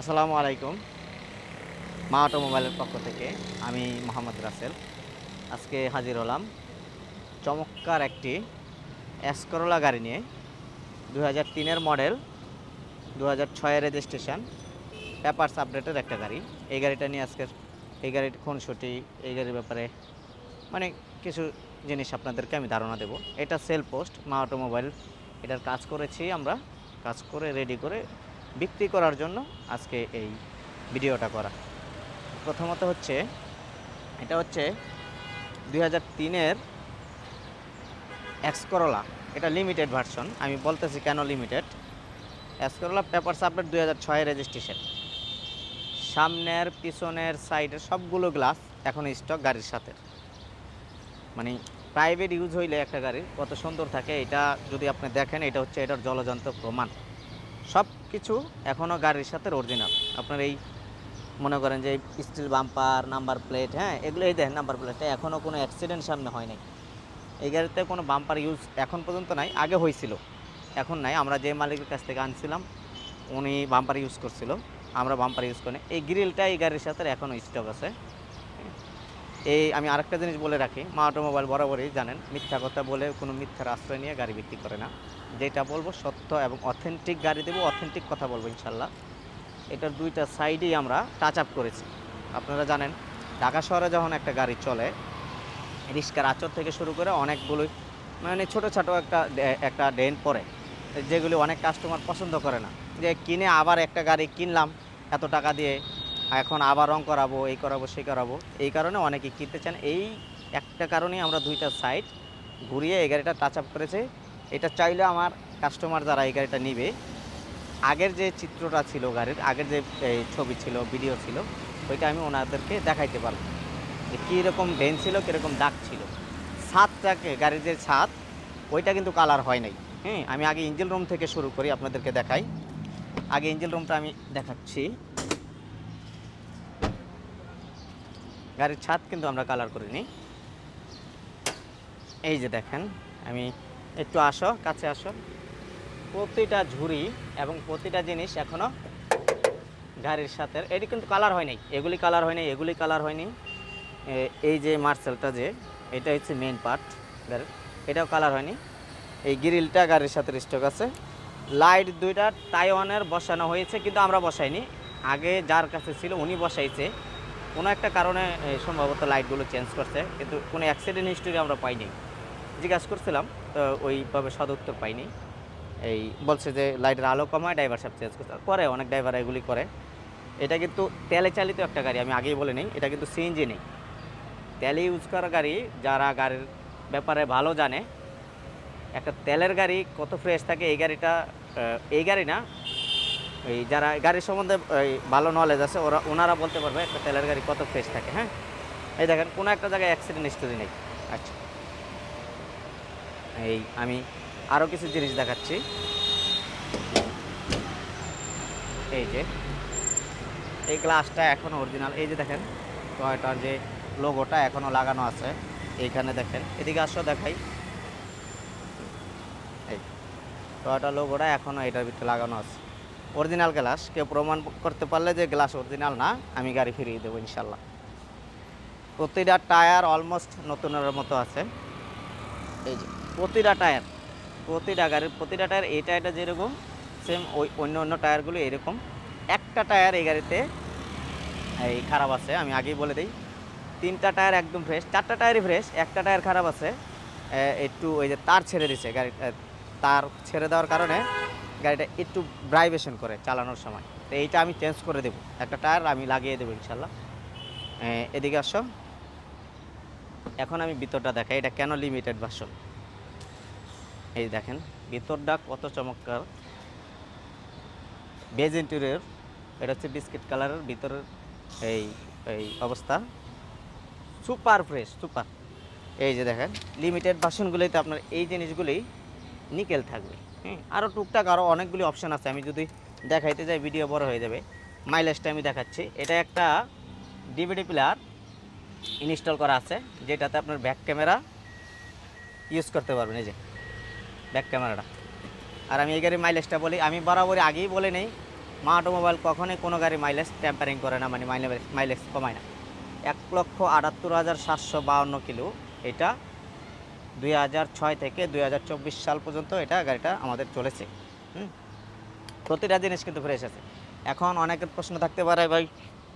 আসসালামু আলাইকুম। মা অটোমোবাইলের পক্ষ থেকে আমি মোহাম্মদ রাসেল। আজকে হাজির হলাম চমৎকার একটি এসকরোলা গাড়ি নিয়ে। দু হাজার তিনের মডেল দু হাজার ছয়ের রেজিস্ট্রেশন, পেপারস আপডেটের একটা গাড়ি। এই গাড়িটা নিয়ে আজকের এই গাড়ির খুনসুটি, এই গাড়ির ব্যাপারে মানে কিছু জিনিস আপনাদেরকে আমি ধারণা দেব। এটা সেল পোস্ট, মা অটোমোবাইল, এটার কাজ করেছি আমরা। কাজ করে, রেডি করে বিক্রি করার জন্য আজকে এই ভিডিওটা করা। প্রথমত হচ্ছে, এটা হচ্ছে দুই হাজার তিনের এক্সকরোলা এটা লিমিটেড ভার্সন আমি বলতেছি কেন লিমিটেড এক্সকরোলা পেপারস আপডেট দুই হাজার ছয় রেজিস্ট্রেশন সামনের, পিছনের সাইডের সবগুলো গ্লাস এখন স্টক গাড়ির সাথে। মানে প্রাইভেট ইউজ হইলে একটা গাড়ি কত সুন্দর থাকে, এটা যদি আপনি দেখেন, এটা হচ্ছে এটার জলযন্ত্র প্রমাণ। সব কিছু এখনও গাড়ির সাথে অরিজিনাল আপনার এই মনে করেন যে স্টিল বাম্পার নাম্বার প্লেট হ্যাঁ এগুলো এই দেখেন নাম্বার প্লেটটা এখনও কোনো অ্যাক্সিডেন্ট সামনে হয় নাই। এই গাড়িতে কোনো বাম্পার ইউজ এখন পর্যন্ত নাই, আগে হয়েছিল। এখন নাই, আমরা যে মালিকের কাছ থেকে আনছিলাম, উনি বাম্পার ইউজ করছিল। আমরা বাম্পার ইউজ করি এই গ্রিলটা এই গাড়ির সাথে এখনও স্টক আছে। এই আমি আরেকটা জিনিস বলে রাখি, মা অটোমোবাইল বরাবরই জানেন, মিথ্যা কথা বলে কোনো মিথ্যার আশ্রয় নিয়ে গাড়ি বিক্রি করে না। যেটা বলব সত্য এবং অথেন্টিক গাড়ি দেবো অথেন্টিক কথা বলব ইনশাল্লাহ। এটার দুইটা সাইডেই আমরা টাচ আপ করেছি। আপনারা জানেন, ঢাকা শহরে যখন একটা গাড়ি চলে, রিস্কার আচর থেকে শুরু করে অনেকগুলো মানে ছোটো ছোটো একটা একটা ডেন পড়ে, যেগুলি অনেক কাস্টমার পছন্দ করে না। যে কিনে আবার একটা গাড়ি কিনলাম, এত টাকা দিয়ে এখন আবার রং করাবো, এই করাবো, সেই করাবো। এই কারণে অনেকে কিনতে চান। এই একটা কারণেই আমরা দুইটা সাইড ঘুরিয়ে এই গাড়িটা টাচ আপ করেছে। এটা চাইলে আমার কাস্টমার যারা এই গাড়িটা নিবে, আগের যে চিত্রটা ছিল গাড়ির, আগের যে ছবি ছিল ভিডিও ছিল, ওইটা আমি ওনাদেরকে দেখাইতে পারব যে কীরকম ভেন ছিল, কীরকম দাগ ছিল। ছাদটাকে, গাড়ির যে ছাদ, ওইটা কিন্তু কালার হয় নাই। হ্যাঁ আমি আগে ইঞ্জিল রুম থেকে শুরু করি, আপনাদেরকে দেখাই। আগে ইঞ্জিল রুমটা আমি দেখাচ্ছি। গাড়ির ছাদ কিন্তু আমরা কালার করিনি। এই যে দেখেন, আমি একটু আসো, কাছে আসো। প্রতিটা ঝুড়ি এবং প্রতিটা জিনিস এখনও গাড়ির সাথে এটি কিন্তু কালার হয়নি। এগুলি কালার হয়নি, এগুলি কালার হয়নি। এই যে মার্সেলটা যে, এটা হচ্ছে মেন পার্ট এটাও কালার হয়নি। এই গ্রিলটা গাড়ির সাথে স্টক আছে। লাইট দুইটা তাইওয়ানের বসানো হয়েছে, কিন্তু আমরা বসাইনি। আগে যার কাছে ছিল, উনি বসাইছে। কোনো একটা কারণে সম্ভবত লাইটগুলো চেঞ্জ করছে, কিন্তু কোনো অ্যাক্সিডেন্ট হিস্টোরি আমরা পাইনি। জিজ্ঞাসা করছিলাম, তো ওইভাবে সদুত্তর পাইনি। এই বলছে যে লাইটের আলো কমায় ড্রাইভার সাহেব চেঞ্জ করতে করে অনেক ড্রাইভার এগুলি করে। এটা কিন্তু তেলে চালিত একটা গাড়ি, আমি আগেই বলে নিই, এটা কিন্তু সিএনজি নেই। তেলে ইউজ করা গাড়ি, যারা গাড়ির ব্যাপারে ভালো জানে, একটা তেলের গাড়ি কত ফ্রেশ থাকে, এই গাড়িটা এই গাড়ি না এই যারা গাড়ির সম্বন্ধে ভালো নলেজ আছে, ওরা, ওনারা বলতে পারবে একটা তেলের গাড়ি কত ফ্রেশ থাকে হ্যাঁ? এই দেখেন, কোনো একটা জায়গায় অ্যাক্সিডেন্ট হিস্টোরি নেই। আচ্ছা। এই আমি আরও কিছু জিনিস দেখাচ্ছি। এই যে, এই গ্লাসটা এখনও অরিজিনাল এই যে দেখেন টয়টার যে লোগোটা এখনও লাগানো আছে। এইখানে দেখেন, এদিকে আসো, দেখাই। এই টয়টার লোগোটা এখনও এটার ভিতরে লাগানো আছে। অরিজিনাল গ্লাস কেউ প্রমাণ করতে পারলে যে গ্লাস অরিজিনাল না, আমি গাড়ি ফিরিয়ে দেবো ইনশাল্লাহ। প্রতিটা টায়ার অলমোস্ট নতুনের মতো আছে। এই যে, প্রতিটা টায়ার, প্রতিটা গাড়ির, প্রতিটা টায়ার এই টায়ারটা যেরকম সেম ওই অন্য অন্য টায়ারগুলো এরকম। একটা টায়ার এই গাড়িতে, এই খারাপ আছে, আমি আগেই বলে দিই। তিনটা টায়ার একদম ফ্রেশ চারটা টায়ারই ফ্রেশ একটা টায়ার খারাপ আছে। একটু ওই যে তার ছেড়ে দিছে গাড়ি তার ছেড়ে দেওয়ার কারণে গাড়িটা একটু ভাইব্রেশন করে চালানোর সময়। তো এইটা আমি চেঞ্জ করে দেবো। একটা টায়ার আমি লাগিয়ে দেবো ইনশাল্লাহ। এদিকে আসো। এখন আমি ভিতরটা দেখাই। এটা কেন লিমিটেড ভার্সন এই দেখেন, ভিতরটা কত চমৎকার। বেজ ইন্টেরিয়র এটা হচ্ছে বিস্কিট কালারের ভিতরের এই এই অবস্থা। সুপার ফ্রেশ সুপার এই যে দেখেন লিমিটেড বাসনগুলিতে আপনার এই জিনিসগুলি নিকেল থাকবে। আরও টুকটাক আরও অনেকগুলি অপশান আছে। আমি যদি দেখাইতে যাই ভিডিও বড় হয়ে যাবে। মাইলেজটা আমি দেখাচ্ছি। এটা একটা ডিভিডি প্লেয়ার ইনস্টল করা আছে, যেটাতে আপনার ব্যাক ক্যামেরা ইউজ করতে পারবেন। এই যে ব্যাক ক্যামেরাটা আর আমি এই গাড়ির মাইলেজটা বলি, আমি বরাবরই আগেই বলে নেই, মা অটোমোবাইল কখনোই কোনো গাড়ি মাইলেজ ট্যাম্পারিং করে না মানে মাইলেজ মাইলেজ কমায় না। এক লক্ষ আটাত্তর হাজার সাতশো বাউন্ন কিলো এটা ছয় থেকে দুই হাজার চব্বিশ সাল পর্যন্ত এটা গাড়িটা আমাদের চলেছে। হুম? প্রতিটা জিনিস কিন্তু ফ্রেশ আছে। এখন অনেকের প্রশ্ন থাকতে পারে ভাই,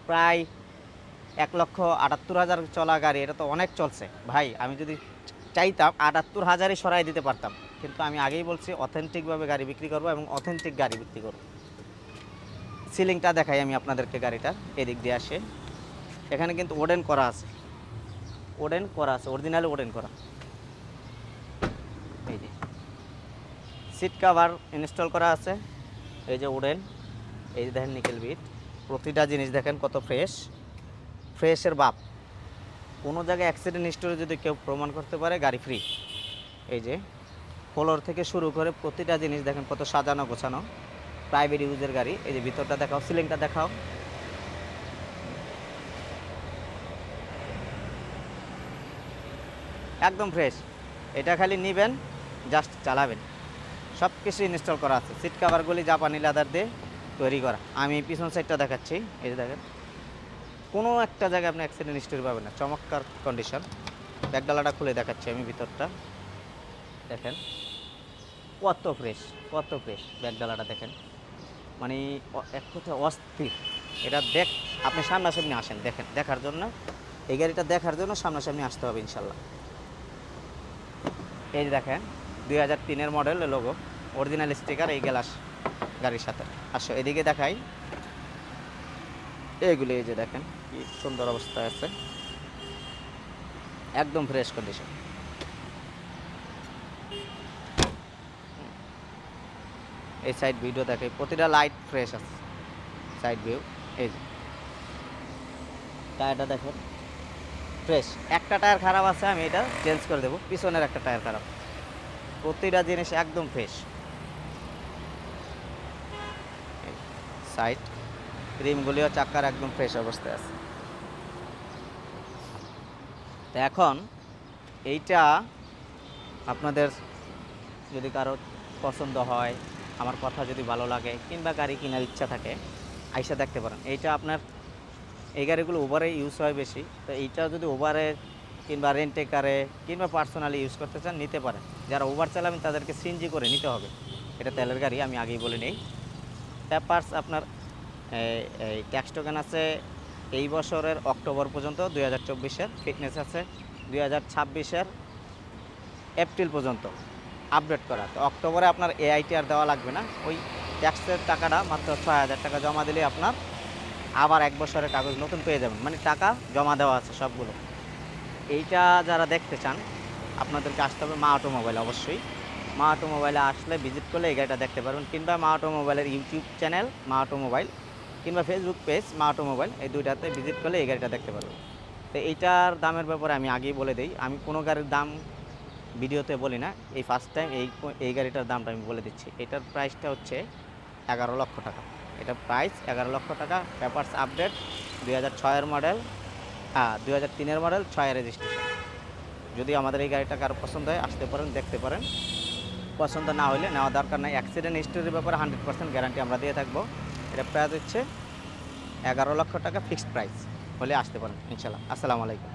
প্রায় এক লক্ষ আটাত্তর হাজার চলা গাড়ি, এটা তো অনেক চলছে। ভাই, আমি যদি চাইতাম আটাত্তর হাজারই সরাই দিতে পারতাম। কিন্তু আমি আগেই বলছি অথেন্টিকভাবে গাড়ি বিক্রি করব এবং অথেন্টিক গাড়ি বিক্রি করব। সিলিংটা দেখাই আমি আপনাদেরকে গাড়িটার, এদিক দিয়ে আসে। এখানে কিন্তু ওডেন করা আছে। ওডেন করা আছে অরিজিনালি ওডেন করা এই যে সিট কাভার ইনস্টল করা আছে। এই যে উডেন, এই যে দেখেন নিকেল বিট। প্রতিটা জিনিস দেখেন কত ফ্রেশ। ফ্রেশের বাপ। কোনো জায়গায় অ্যাক্সিডেন্ট হিস্টোরি যদি কেউ প্রমাণ করতে পারে, গাড়ি ফ্রি এই যে ফ্লোর থেকে শুরু করে প্রতিটা জিনিস দেখেন কত সাজানো, গোছানো। প্রাইভেট ইউজের গাড়ি। এই যে ভিতরটা দেখাও সিলিংটা দেখাও। একদম ফ্রেশ এটা খালি নেবেন জাস্ট চালাবেন। সব কিছু ইনস্টল করা আছে। সিট কাভারগুলি জাপানি লেদার দিয়ে তৈরি করা। আমি পিছন সাইডটা দেখাচ্ছি। এই যে দেখেন, কোনো একটা জায়গায় আপনি অ্যাক্সিডেন্ট হিস্টোরি পাবেন না। চমৎকার কন্ডিশন ব্যাগডালাটা খুলে দেখাচ্ছি আমি ভিতরটা। দেখেন, কত ফ্রেশ কত ফ্রেশ ব্যাগডালাটা দেখেন। মানে এক কথা অস্থির। এটা দেখ, আপনি সামনাসামনি আসেন, দেখেন, দেখার জন্য। এই গাড়িটা দেখার জন্য সামনাসামনি আসতে হবে ইনশাল্লাহ। এই দেখেন, দুই হাজার তিনের মডেল লোগো অরিজিনাল স্টিকার এই গ্লাস গাড়ির সাথে। আসো, এদিকে দেখাই। এইগুলো এই যে দেখেন, কি সুন্দর অবস্থায় আছে। একদম ফ্রেশ কন্ডিশন এই সাইড ভিডিও দেখে প্রতিটা লাইট ফ্রেশ আছে। সাইড ভিউ এই যে। টায়ারটা দেখেন ফ্রেশ একটা টায়ার খারাপ আছে, আমি এটা চেঞ্জ করে দেবো, পিছনের একটা টায়ার খারাপ। প্রতিটা জিনিস একদম ফ্রেশ সাইড। রিমগুলিও চাক্কার একদম ফ্রেশ অবস্থায় আছে। তো এখন এইটা আপনাদের যদি কারও পছন্দ হয়, আমার কথা যদি ভালো লাগে কিংবা গাড়ি কেনার ইচ্ছা থাকে, আইসা দেখতে পারেন। এইটা আপনার, এই গাড়িগুলো ওভারে ইউজ হয় বেশি। তো এইটা যদি ওভারে কিংবা রেন্টে কারে কিংবা পার্সোনালি ইউজ করতে চান, নিতে পারেন। যারা ওভার চালাবেন, তাদেরকে সিএনজি করে নিতে হবে। এটা তেলের গাড়ি, আমি আগেই বলে নেই। পেপার্স আপনার, এই- এই ট্যাক্স টোকেন আছে এই বছরের অক্টোবর পর্যন্ত, দুই হাজার চব্বিশের ফিটনেস আছে, দুই হাজার ছাব্বিশের এপ্রিল পর্যন্ত আপডেট করা। তো অক্টোবরে আপনার এআইটি আর দেওয়া লাগবে না। ওই ট্যাক্সের টাকাটা মাত্র ছয় হাজার টাকা জমা দিলে আপনার আবার এক বছরের কাগজ নতুন পেয়ে যাবেন। মানে টাকা জমা দেওয়া আছে সবগুলো। এইটা যারা দেখতে চান, আপনাদেরকে আসতে হবে মা অটোমোবাইল অবশ্যই। মা অটোমোবাইলে আসলে ভিজিট করলে এই গাড়িটা দেখতে পারবেন। কিংবা মা অটোমোবাইলের ইউটিউব চ্যানেল মা অটোমোবাইল কিংবা ফেসবুক পেজ মা অটোমোবাইল এই দুইটাতে ভিজিট করলে এই গাড়িটা দেখতে পারবেন। তো এইটার দামের ব্যাপারে আমি আগেই বলে দিই, আমি কোনো গাড়ির দাম ভিডিওতে বলি না, এই ফার্স্ট টাইম এই এই গাড়িটার দামটা আমি বলে দিচ্ছি। এটার প্রাইসটা হচ্ছে এগারো লক্ষ টাকা। এটা প্রাইস এগারো লক্ষ টাকা পেপারস আপডেট দুই হাজার ছয়ের মডেল হ্যাঁ দুই হাজার তিনের মডেল ছয়ের রেজিস্ট্রেশন যদি আমাদের এই গাড়িটা কারও পছন্দ হয়, আসতে পারেন, দেখতে পারেন। পছন্দ না হলে নেওয়া দরকার নাই। অ্যাক্সিডেন্ট হিস্টোরির ব্যাপারে হান্ড্রেড পার্সেন্ট গ্যারান্টি আমরা দিয়ে থাকব। এটা প্রাইস হচ্ছে এগারো লক্ষ টাকা ফিক্সড প্রাইস হলে আসতে পারেন ইনশাল্লাহ আসসালামু আলাইকুম।